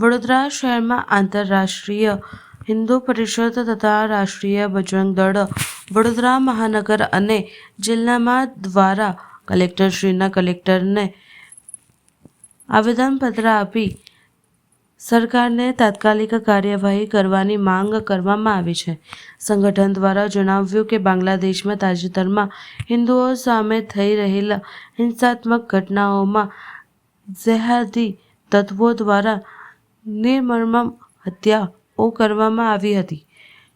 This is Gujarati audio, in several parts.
વડોદરા શહેરમાં આંતરરાષ્ટ્રીય હિન્દુ પરિષદ તથા રાષ્ટ્રીય બજરંગ દળ વડોદરા મહાનગર અને જિલ્લામાં દ્વારા કલેક્ટરશ્રીના કલેક્ટરને આવેદનપત્ર આપી સરકારને તાત્કાલિક કાર્યવાહી કરવાની માંગ કરવામાં આવી છે. સંગઠન દ્વારા જણાવ્યું કે બાંગ્લાદેશમાં તાજેતરમાં હિન્દુઓ સામે થઈ રહેલા હિંસાત્મક ઘટનાઓમાં જેહાદી તત્વો દ્વારા નિર્મમ હત્યાઓ કરવામાં આવી હતી.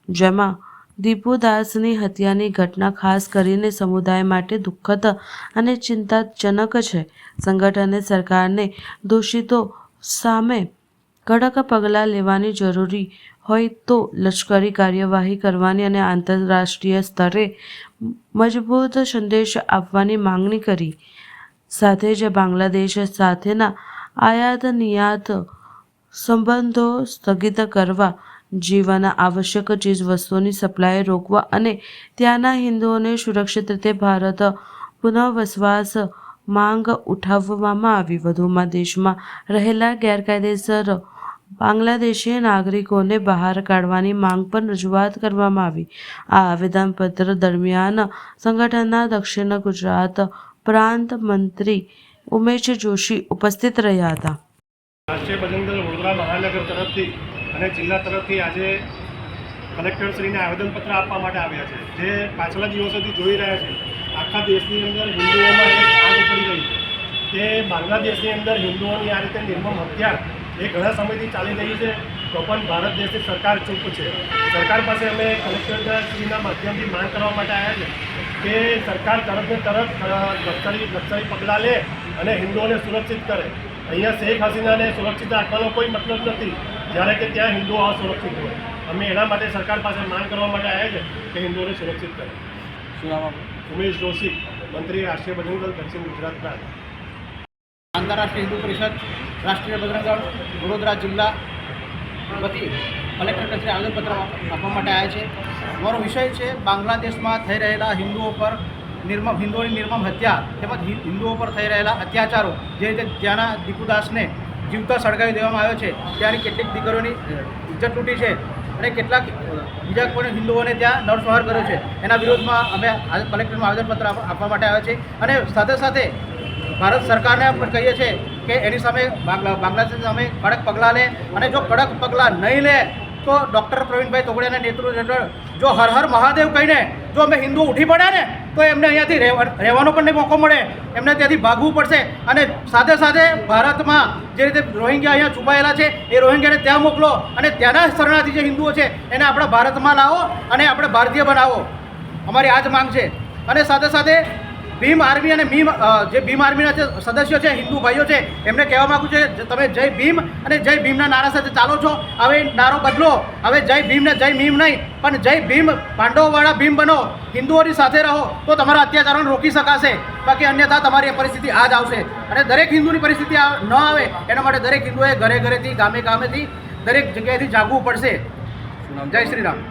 જેમાં દીપુદાસની હત્યાની ઘટના ખાસ કરીને સમુદાય માટે દુઃખદ અને ચિંતાજનક છે. સંગઠને સરકારને દોષિતો સામે કડક પગલાં લેવાની જરૂરી હોય તો લશ્કરી કાર્યવાહી કરવાની અને આંતરરાષ્ટ્રીય સ્તરે મજબૂત સંદેશ આપવાની માંગણી કરી. સાથે જ બાંગ્લાદેશ સાથેના આયાત નિર્યાત સંબંધો સ્થગિત કરવા જીવવાના આવશ્યક ચીજવસ્તુઓની સપ્લાય રોકવા અને ત્યાંના હિન્દુઓને સુરક્ષિત રીતે ભારત પુનઃવસવાસ માંગ ઉઠાવવામાં આવી. વધુમાં દેશમાં રહેલા ગેરકાયદેસર બાંગ્લાદેશી નાગરિકોને બહાર કાઢવાની માંગ પર રજૂઆત કરવામાં આવી. આ આવેદનપત્ર દરમિયાન સંગઠનના દક્ષિણ ગુજરાત પ્રાંત મંત્રી ઉમેશ જોશી ઉપસ્થિત રહ્યા હતા. રાષ્ટ્રીય બજરંગ દળ વડોદરા મહાનગર તરફથી અને જિલ્લા તરફથી આજે કલેક્ટરશ્રીને આવેદનપત્ર આપવા માટે આવ્યા છે. જે પાછલા દિવસોથી જોઈ રહ્યા છે, આખા દેશની અંદર હિન્દુઓમાં એક આગ ઉપડી રહી છે. કે બાંગ્લાદેશની અંદર હિન્દુઓની આ રીતે નિર્મમ હત્યા એ ઘણા સમયથી ચાલી રહી છે, તો પણ ભારત દેશની સરકાર ચૂપ છે. સરકાર પાસે અમે કલેક્ટરશ્રીના માધ્યમથી માંગ કરવા માટે આવ્યા છે કે સરકાર તરત ને તરત લશ્કરી નક્સલી પગલાં લે અને હિન્દુઓને સુરક્ષિત કરે. અહીંયા શેખ હસીનાને સુરક્ષિત રાખવાનો કોઈ મતલબ નથી. જ્યારે કે ત્યાં હિન્દુઓ અસુરક્ષિત હોય. અમે એના માટે સરકાર પાસે માંગ કરવા માટે આવ્યા છે કે હિન્દુઓને સુરક્ષિત કરે. શું નામ ઉમેશ જોશી મંત્રી રાષ્ટ્રીય બજરંગ દળ દક્ષિણ ગુજરાત પ્રાંત. આંતરરાષ્ટ્રીય હિન્દુ પરિષદ રાષ્ટ્રીય બજરંગ દળ વડોદરા જિલ્લા વતી કલેક્ટર કચેરી આવેદનપત્ર આપવા માટે આવ્યા છે. મારો વિષય છે બાંગ્લાદેશમાં થઈ રહેલા હિન્દુઓ પર નિર્મમ હિન્દુઓની નિર્મમ હત્યા તેમજ હિન્દુઓ પર થઈ રહેલા અત્યાચારો જે રીતે ત્યાંના દીપુદાસને જીવતા સળગાવી દેવામાં આવ્યો છે, ત્યાંની કેટલીક દીકરીઓની ઇજ્જત તૂટી છે અને કેટલાક બીજા પણ હિન્દુઓને ત્યાં નરસંહાર કર્યો છે. એના વિરોધમાં અમે આજે કલેક્ટરનું આવેદનપત્ર આપવા માટે આવ્યા છે અને સાથે સાથે ભારત સરકારને પણ કહીએ છીએ કે એની સામે બાંગ્લા બાંગ્લાદેશ સામે કડક પગલાં લે અને જો કડક પગલાં નહીં લે તો ડૉક્ટર પ્રવીણભાઈ તોગડિયાના નેતૃત્વ હેઠળ જો હર હર મહાદેવ કહીને જો અમે હિન્દુ ઉઠી પડ્યા ને, તો એમને અહીંયાથી રહેવા- રહેવાનો પણ નહીં મોકો મળે. એમને ત્યાંથી ભાગવું પડશે. અને સાથે સાથે ભારતમાં જે રીતે રોહિંગ્યા અહીંયા છુપાયેલા છે, એ રોહિંગ્યાને ત્યાં મોકલો. અને ત્યાંના શરણાર્થી જે હિન્દુઓ છે, એને આપણા ભારતમાં લાવો અને આપણે ભારતીય બનાવો. અમારી આ જ માંગ છે. અને સાથે સાથે ભીમ આર્મી અને ભીમ જે ભીમ આર્મીના જે સદસ્યો છે, હિન્દુ ભાઈઓ છે, એમને કહેવા માગું છું તમે જય ભીમ અને જય ભીમના નારા સાથે ચાલો છો. હવે નારો બદલો. હવે જય ભીમ ને જય ભીમ નહીં, પણ જય ભીમ પાંડવોવાળા ભીમ બનો. હિન્દુઓની સાથે રહો, તો તમારા અત્યાચારોને રોકી શકાશે. બાકી અન્યથા તમારી પરિસ્થિતિ આ જ આવશે. અને દરેક હિન્દુની પરિસ્થિતિ ન આવે, એના માટે દરેક હિન્દુએ ઘરે ઘરેથી, ગામે ગામેથી દરેક જગ્યાએથી જાગવું પડશે. જય શ્રી રામ.